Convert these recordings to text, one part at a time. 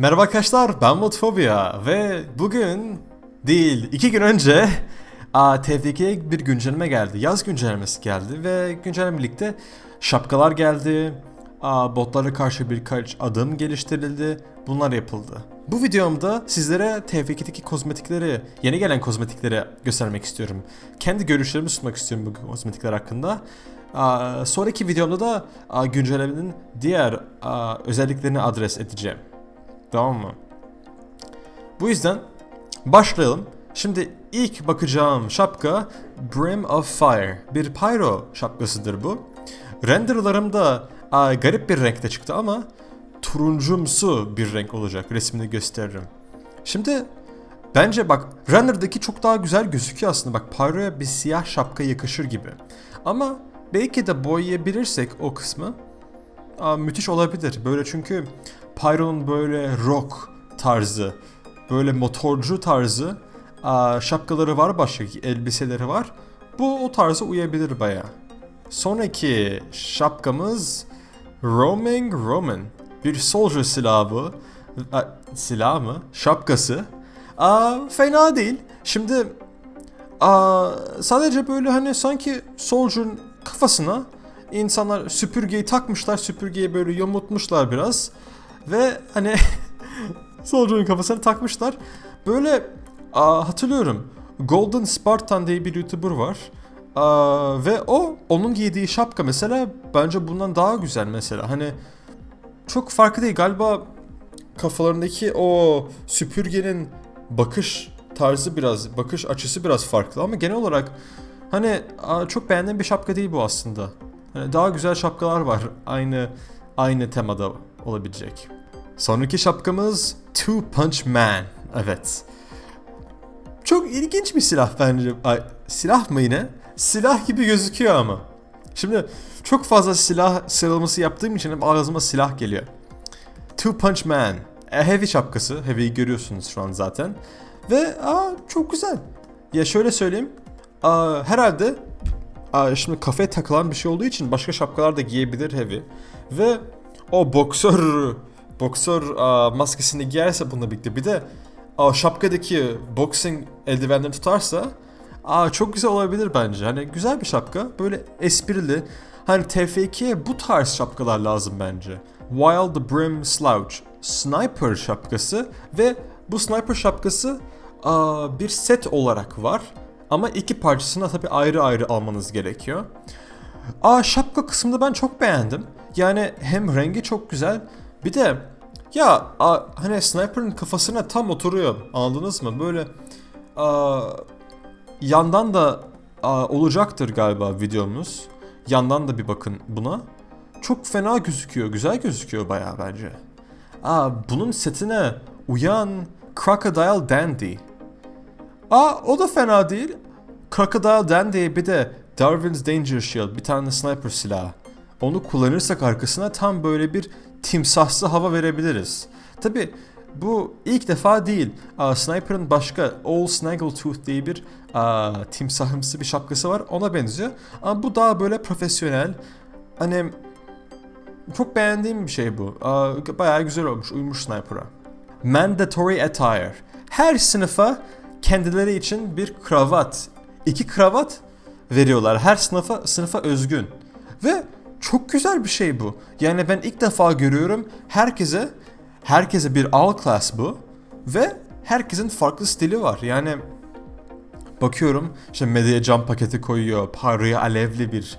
Merhaba arkadaşlar ben Mutfobia ve bugün değil iki gün önce a, TFT'ye bir güncelleme geldi. Yaz güncellemesi geldi ve güncelleme birlikte şapkalar geldi. Botlara karşı birkaç adım geliştirildi. Bunlar yapıldı. Bu videomda sizlere TF2'deki kozmetikleri, yeni gelen kozmetikleri göstermek istiyorum. Kendi görüşlerimi sunmak istiyorum bu kozmetikler hakkında. Sonraki videomda da güncellemenin diğer özelliklerini adres edeceğim. Tamam mı? Bu yüzden başlayalım. Şimdi ilk bakacağım şapka Brim of Fire. Bir pyro şapkasıdır bu. Renderlarımda aa, garip bir renkte çıktı ama turuncumsu bir renk olacak. Resmini gösteririm. Şimdi bence bak render'daki çok daha güzel gözüküyor aslında. Bak pyro'ya bir siyah şapka yakışır gibi. Ama belki de boyayabilirsek o kısmı aa, müthiş olabilir. Böyle çünkü Pyro'nun böyle rock tarzı, böyle motorcu tarzı şapkaları var başka elbiseleri var. Bu o tarza uyabilir baya. Sonraki şapkamız Roaming Roman. Bir soldier silahı. A, silah mı? Şapkası. Aa, fena değil. Şimdi aa, sadece böyle hani sanki soldier'ın kafasına insanlar süpürgeyi takmışlar. Süpürgeyi böyle yamultmuşlar biraz. Ve hani Soldier'ın kafasına takmışlar. Böyle aa, hatırlıyorum. Golden Spartan diye bir YouTuber var. Aa, ve o onun giydiği şapka mesela bence bundan daha güzel mesela. Hani çok farklı değil galiba kafalarındaki o süpürgenin bakış tarzı biraz, bakış açısı biraz farklı ama genel olarak hani çok beğendiğim bir şapka değil bu aslında. Hani daha güzel şapkalar var aynı aynı temada olabilecek. Sonraki şapkamız Two Punch Man. Evet. Çok ilginç bir silah bence. Ay, silah mı yine? Silah gibi gözüküyor ama. Şimdi çok fazla silah sıralaması yaptığım için hep ağzıma silah geliyor. Two Punch Man. E, heavy şapkası. Heavy'yi görüyorsunuz şu an zaten. Ve aa, çok güzel. Ya şöyle söyleyeyim. Aa, herhalde aa, şimdi kafaya takılan bir şey olduğu için başka şapkalar da giyebilir Heavy. Ve o boksör boksör aa, maskesini giyerse bununla birlikte bir de aa, şapkadaki boxing eldivenleri tutarsa aa, çok güzel olabilir bence. Hani güzel bir şapka. Böyle esprili. Hani TF2'ye bu tarz şapkalar lazım bence. Wild Brim Slouch Sniper şapkası ve bu sniper şapkası aa, bir set olarak var. Ama iki parçasını tabi ayrı ayrı almanız gerekiyor. Aa şapka kısmını ben çok beğendim. Yani hem rengi çok güzel bir de ya a, hani sniper'ın kafasına tam oturuyor. Anladınız mı? Böyle a, yandan da a, olacaktır galiba videomuz. Yandan da bir bakın buna. Çok fena gözüküyor. Güzel gözüküyor bayağı bence. Aa, bunun setine uyan Crocodile Dandy. Aa o da fena değil. Crocodile Dandy'ye bir de Darwin's Danger Shield bir tane sniper silahı. Onu kullanırsak arkasına tam böyle bir timsahsı hava verebiliriz. Tabi bu ilk defa değil. Aa, Sniper'ın başka All Snaggletooth diye bir aa, timsahımsı bir şapkası var. Ona benziyor. Ama bu daha böyle profesyonel. Hani çok beğendiğim bir şey bu. Aa, bayağı güzel olmuş. Uymuş Sniper'a. Mandatory attire. Her sınıfa kendileri için bir kravat, iki kravat veriyorlar. Her sınıfa sınıfa özgün. Ve çok güzel bir şey bu. Yani ben ilk defa görüyorum herkese herkese bir all class bu ve herkesin farklı stili var. Yani bakıyorum işte medyaya cam paketi koyuyor, paraya alevli bir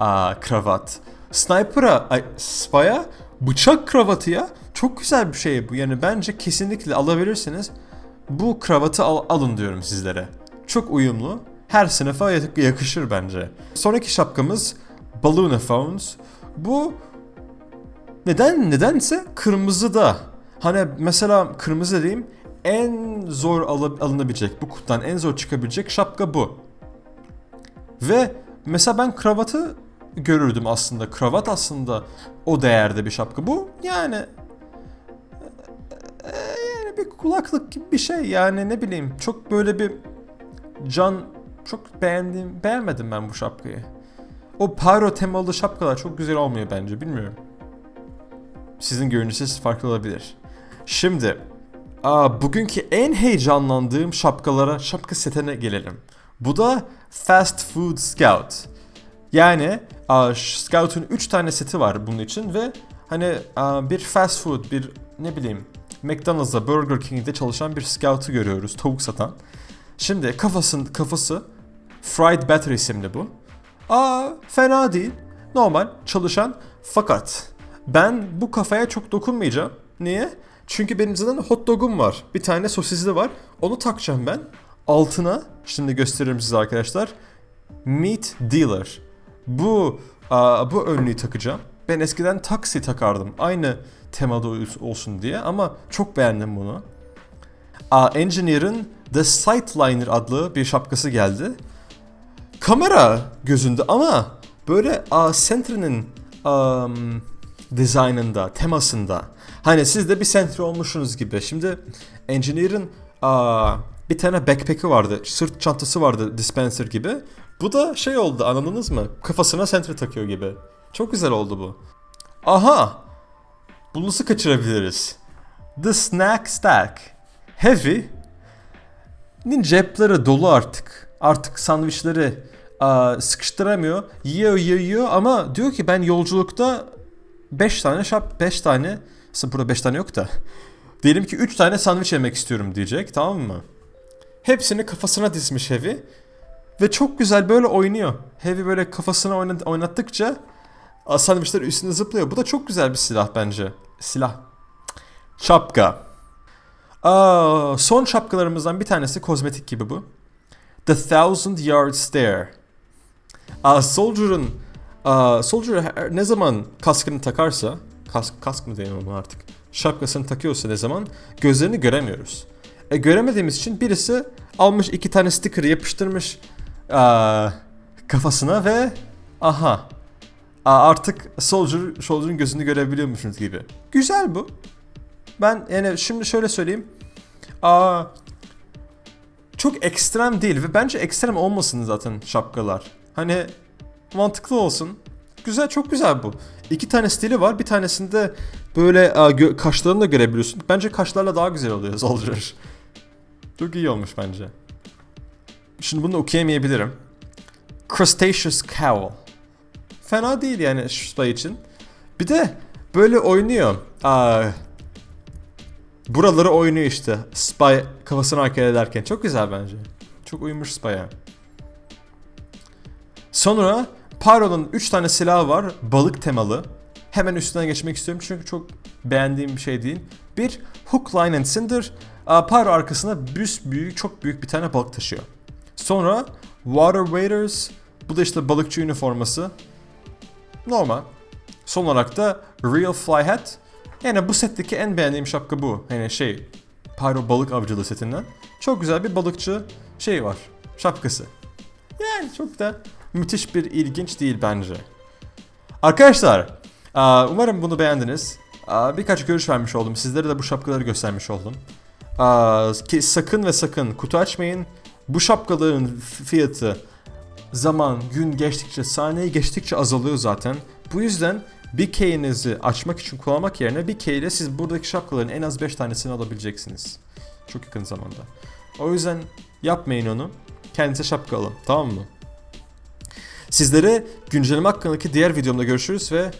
aa, kravat. Sniper'a, ay, spy'a bıçak kravatı ya. Çok güzel bir şey bu. Yani bence kesinlikle alabilirsiniz. Bu kravatı al- alın diyorum sizlere. Çok uyumlu. Her sınıfa yakışır bence. Sonraki şapkamız Ballonophones. Bu neden nedense kırmızı da. Hani mesela kırmızı dediğim en zor alı- alınabilecek, bu kutudan en zor çıkabilecek şapka bu. Ve mesela ben kravatı görürdüm aslında. Kravat aslında o değerde bir şapka. Bu yani yani bir kulaklık gibi bir şey yani ne bileyim çok böyle bir can çok beğendim beğenmedim ben bu şapkayı. O pyro temalı şapkalar çok güzel olmuyor bence bilmiyorum. Sizin görünüşünüz farklı olabilir. Şimdi aa, bugünkü en heyecanlandığım şapkalara, şapka setine gelelim. Bu da Fast Food Scout. Yani Scout'un 3 tane seti var bunun için ve hani bir fast food, bir ne bileyim McDonald's'da, Burger King'de çalışan bir Scout'u görüyoruz, tavuk satan. Şimdi kafasın kafası Fried Batter isimli bu. Aa fena değil. Normal çalışan fakat ben bu kafaya çok dokunmayacağım. Niye? Çünkü benim zaten hot dog'um var. Bir tane sosisli var. Onu takacağım ben. Altına şimdi gösteririm size arkadaşlar. Meat Dealer. Bu aa, bu önlüğü takacağım. Ben eskiden taksi takardım. Aynı temada olsun diye ama çok beğendim bunu. Aa, Engineer'ın The Sightliner adlı bir şapkası geldi. Kamera gözünde ama böyle aa, Sentri'nin um, dizaynında, temasında. Hani siz de bir Sentry olmuşsunuz gibi. Şimdi Engineer'ın aa, bir tane backpack'i vardı. Sırt çantası vardı dispenser gibi. Bu da şey oldu anladınız mı? Kafasına Sentry takıyor gibi. Çok güzel oldu bu. Aha! Bunu nasıl kaçırabiliriz? The Snack Stack. Heavy. Nin cepleri dolu artık. Artık sandviçleri sıkıştıramıyor. Yiyor yiyor ama diyor ki ben yolculukta 5 tane şap 5 tane aslında burada 5 tane yok da diyelim ki 3 tane sandviç yemek istiyorum diyecek tamam mı? Hepsini kafasına dizmiş Heavy ve çok güzel böyle oynuyor. Heavy böyle kafasına oynat- oynattıkça sandviçler üstüne zıplıyor. Bu da çok güzel bir silah bence. Silah. Şapka. Aa, son şapkalarımızdan bir tanesi kozmetik gibi bu. The Thousand Yard Stare. Aa, Soldier'ın aa, Soldier ne zaman kaskını takarsa kask, kask mı diyelim ona artık şapkasını takıyorsa ne zaman gözlerini göremiyoruz. E, göremediğimiz için birisi almış iki tane sticker yapıştırmış aa, kafasına ve aha artık Soldier, Soldier'ın gözünü görebiliyormuşsunuz gibi. Güzel bu. Ben yani şimdi şöyle söyleyeyim. Aa, çok ekstrem değil ve bence ekstrem olmasın zaten şapkalar. Hani mantıklı olsun. Güzel çok güzel bu. İki tane stili var. Bir tanesinde böyle gö- kaşlarını da görebiliyorsun. Bence kaşlarla daha güzel oluyor Soldier. Çok iyi olmuş bence. Şimdi bunu okuyamayabilirim. Crustaceous Cowl. Fena değil yani şu için. Bir de böyle oynuyor. Aa, buraları oynuyor işte. Spy kafasını hareket ederken. Çok güzel bence. Çok uyumuş Spy'a. Sonra Pyro'nun 3 tane silahı var. Balık temalı. Hemen üstüne geçmek istiyorum çünkü çok beğendiğim bir şey değil. Bir Hook, Line and Cinder. Pyro arkasına büs büyük, çok büyük bir tane balık taşıyor. Sonra Water Waders. Bu da işte balıkçı üniforması. Normal. Son olarak da Real Fly Hat. Yani bu setteki en beğendiğim şapka bu. Yani şey Pyro balık avcılığı setinden. Çok güzel bir balıkçı şey var. Şapkası. Yani çok da müthiş bir ilginç değil bence. Arkadaşlar umarım bunu beğendiniz. Birkaç görüş vermiş oldum. Sizlere de bu şapkaları göstermiş oldum. Ki sakın ve sakın kutu açmayın. Bu şapkaların fiyatı zaman gün geçtikçe, saniye geçtikçe azalıyor zaten. Bu yüzden bir key'inizi açmak için kullanmak yerine bir key ile siz buradaki şapkaların en az 5 tanesini alabileceksiniz. Çok yakın zamanda. O yüzden yapmayın onu. Kendinize şapka alın. Tamam mı? Sizlere güncelleme hakkındaki diğer videomda görüşürüz ve